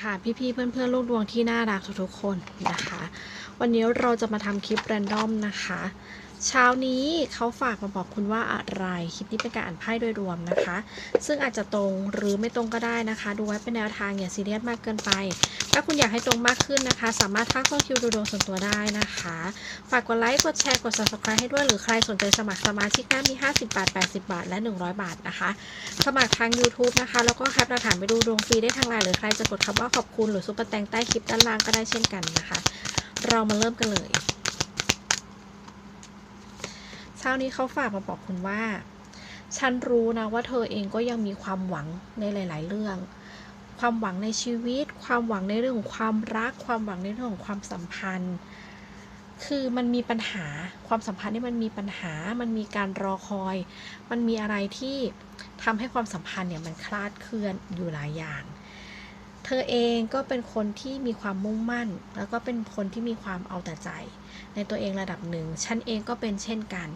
ค่ะพี่ๆเพื่อนๆลูกดวงที่น่ารักทุกๆคนนะคะ วันนี้เราจะมาทำคลิปแรนดอมนะคะ เช้านี้เขาฝากมาบอกคุณว่าอะไร คลิปนี้เป็นการอ่านไพ่โดยรวมนะคะ ซึ่งอาจจะตรงหรือไม่ตรงก็ได้นะคะ ดูไว้เป็นแนวทางอย่าซีเรียสมากเกินไป ถ้าคุณอยากให้ตรงมากขึ้นนะคะ สามารถทักเข้าคิวดูดวงส่วนตัวได้นะคะ ฝากกดไลค์กดแชร์กด subscribe ให้ด้วยหรือใครสนใจสมัครสมาชิกหน้ามี 50 บาท 80 บาท และ 100 บาทนะคะ สมัครทาง YouTube นะคะ แล้วก็แคปหลักฐานไปดูดวงฟรีได้ทางไลน์หรือใครจะกดคำว่าขอบคุณหรือซุปเปอร์แตงใต้คลิปด้านล่างก็ได้เช่นกันนะคะ เรามาเริ่มกันเลย เช้านี้เขาฝากมาบอกคุณว่า ฉันรู้นะว่าเธอเองก็ยังมีความหวังในหลาย ๆ เรื่อง ความหวังในชีวิต ความหวังในเรื่องของความรัก ความหวังในเรื่องของความสัมพันธ์ คือมันมีปัญหาความสัมพันธ์นี่มันมีปัญหา มันมีการรอคอย มันมีอะไรที่ทำให้ความสัมพันธ์เนี่ยมันคลาดเคลื่อนอยู่หลายอย่าง เธอเองก็เป็นคนที่มีความมุ่งมั่น แล้วก็เป็นคนที่มีความเอาแต่ใจ ในตัวเองระดับหนึ่ง ฉันเองก็เป็นเช่นกัน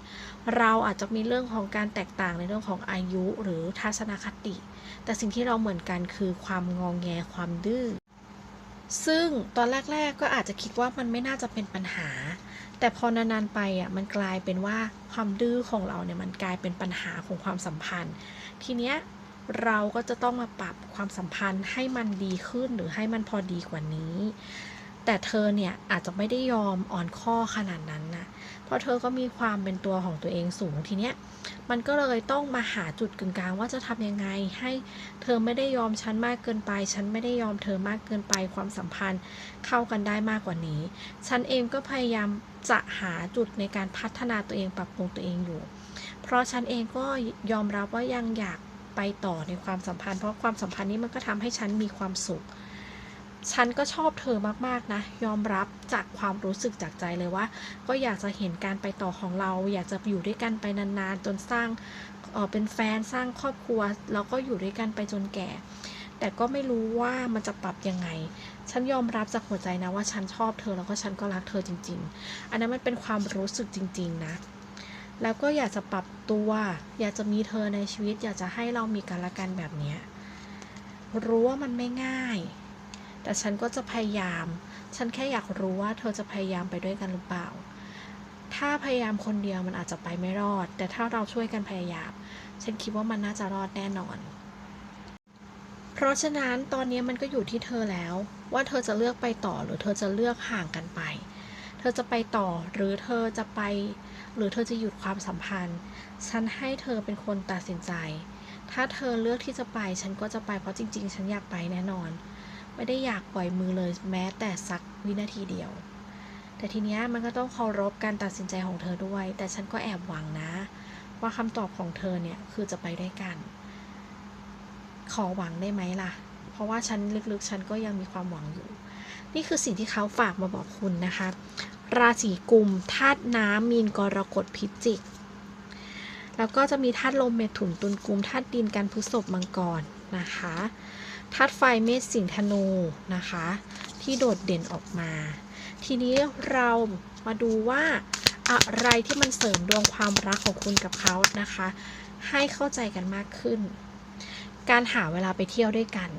เราอาจจะมีเรื่องของการแตกต่างในเรื่องของอายุหรือทัศนคติ แต่สิ่งที่เราเหมือนกันคือความงองแงความดื้อ ซึ่งตอนแรก ๆ ก็อาจจะคิดว่ามันไม่น่าจะเป็นปัญหา แต่พอนานๆไปอะมันกลายเป็นว่าความดื้อของเราเนี่ยมันกลายเป็นปัญหาของความสัมพันธ์ ทีเนี้ย เราก็จะต้องมาปรับความสัมพันธ์ให้มันดีขึ้นหรือให้มันพอดีกว่านี้ แต่เธอเนี่ยอาจจะไม่ได้ยอมอ่อนข้อขนาดนั้นนะเพราะเธอก็มีความเป็นตัวของตัวเองสูงทีเนี้ยมันก็เลยต้องมาหาจุดกึ่งกลางว่าจะทำยังไง ให้เธอไม่ได้ยอมฉันมากเกินไป ฉันไม่ได้ยอมเธอมากเกินไปความสัมพันธ์เข้ากันได้มากกว่านี้ ฉันเองก็พยายามจะหาจุดในการพัฒนาตัวเองปรับปรุงตัวเองอยู่ เพราะฉันเองก็ยอมรับว่ายังอยาก ไปต่อในความสัมพันธ์ เพราะความสัมพันธ์นี้มันก็ทำให้ฉันมีความสุข ฉันก็ชอบเธอมากๆนะ ยอมรับจากความรู้สึกจากใจเลยว่า ก็อยากจะเห็นการไปต่อของเรา อยากจะอยู่ด้วยกันไปนานๆ จนสร้างเออเป็นแฟนสร้างครอบครัว แล้วก็อยู่ด้วยกันไปจนแก่ แต่ก็ไม่รู้ว่ามันจะปรับยังไง ฉันยอมรับจากหัวใจนะว่าฉันชอบเธอแล้วก็ฉันก็รักเธอจริง ๆ อันนั้นมันเป็นความรู้สึกจริง ๆ นะ แล้วก็อยากจะปรับตัว อยากจะมีเธอในชีวิต อยากจะให้เรามีกันละกันแบบนี้รู้ว่ามันไม่ง่าย แต่ฉันก็จะพยายาม ฉันแค่อยากรู้ว่าเธอจะพยายามไปด้วยกันหรือเปล่า ถ้าพยายามคนเดียวมันอาจจะไปไม่รอด แต่ถ้าเราช่วยกันพยายาม ฉันคิดว่ามันน่าจะรอดแน่นอน เพราะฉะนั้นตอนนี้มันก็อยู่ที่เธอแล้ว ว่าเธอจะเลือกไปต่อหรือเธอจะเลือกห่างกันไป เธอจะไปต่อหรือเธอจะไป หรือเธอจะหยุดความสัมพันธ์ ฉันให้เธอเป็นคนตัดสินใจ ถ้าเธอเลือกที่จะไป ฉันก็จะไปเพราะจริง ๆ ฉันอยากไปแน่นอน ไม่ได้อยากปล่อยมือเลยแม้แต่สักวินาทีเดียว แต่ทีเนี้ยมันก็ต้องเคารพการตัดสินใจของเธอด้วย แต่ฉันก็แอบหวังนะ ว่าคำตอบของเธอเนี่ยคือจะไปด้วยกัน ขอหวังได้ไหมล่ะ เพราะว่าฉันลึกๆ ฉันก็ยังมีความหวังอยู่ นี่คือสิ่งที่เขาฝากมาบอกคุณนะคะ ราศีกุมธาตุน้ำมีนกรกฎพิจิก แล้วก็จะมีธาตุลมเมถุนตุลกุมธาตุดินกันพฤษภมังกรนะคะธาตุไฟเมษสิงธนูนะคะ ที่โดดเด่นออกมา ทีนี้เรามาดูว่าอะไรที่มันเสริมดวงความรักของคุณกับเขานะคะ ให้เข้าใจกันมากขึ้น การหาเวลาไปเที่ยวด้วยกัน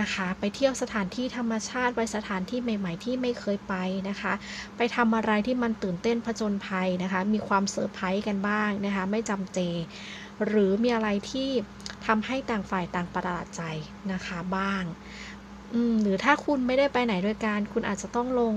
นะคะ ไปเที่ยวสถานที่ธรรมชาติไปสถานที่ใหม่ ๆ ที่ไม่เคยไปนะคะ ไปทำอะไรที่มันตื่นเต้นผจญภัยนะคะ มีความเซอร์ไพรส์กันบ้างนะคะ ไม่จำเจ หรือมีอะไรที่ทำให้ต่างฝ่ายต่างประหลาดใจนะคะบ้าง หรือถ้าคุณไม่ได้ไปไหนโดยกันคุณอาจจะต้องลง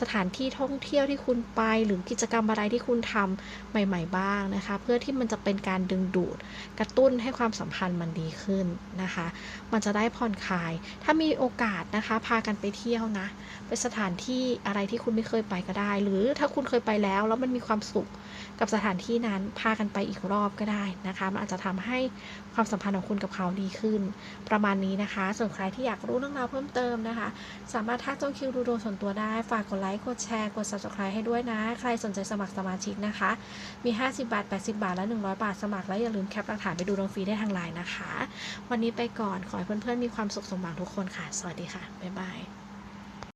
สถานที่ท่องเที่ยวที่คุณไป หรือกิจกรรมอะไรที่คุณทำใหม่ ๆ บ้างนะคะ เพื่อที่มันจะเป็นการดึงดูดกระตุ้นให้ความสัมพันธ์มันดีขึ้นนะคะ มันจะได้ผ่อนคลาย ถ้ามีโอกาสนะคะ พากันไปเที่ยวนะไปสถานที่อะไรที่คุณไม่เคยไปก็ได้ หรือถ้าคุณเคยไปแล้วแล้วมันมีความสุขกับสถานที่นั้นพากันไปอีกรอบก็ได้นะคะ มันอาจจะทำให้ความสัมพันธ์ของคุณกับเขาดีขึ้น ประมาณนี้นะคะ ส่วนใครที่อยากรู้เรื่องราวเพิ่มเติมนะคะ สามารถทักจองคิวดูดวงส่วนตัวได้ ฝากกดไลค์กดแชร์กด subscribe ให้ด้วยนะ ใครสนใจสมัครสมาชิกนะคะ มี 50 บาท 80 บาท และ 100 บาทสมัครแล้วอย่าลืมแคปหลักฐานไปดูดวงฟรีได้ทางไลน์นะคะ วันนี้ไปก่อนขอให้เพื่อนๆมีความสุขสมหวังทุกคนค่ะ สวัสดีค่ะบ๊ายบาย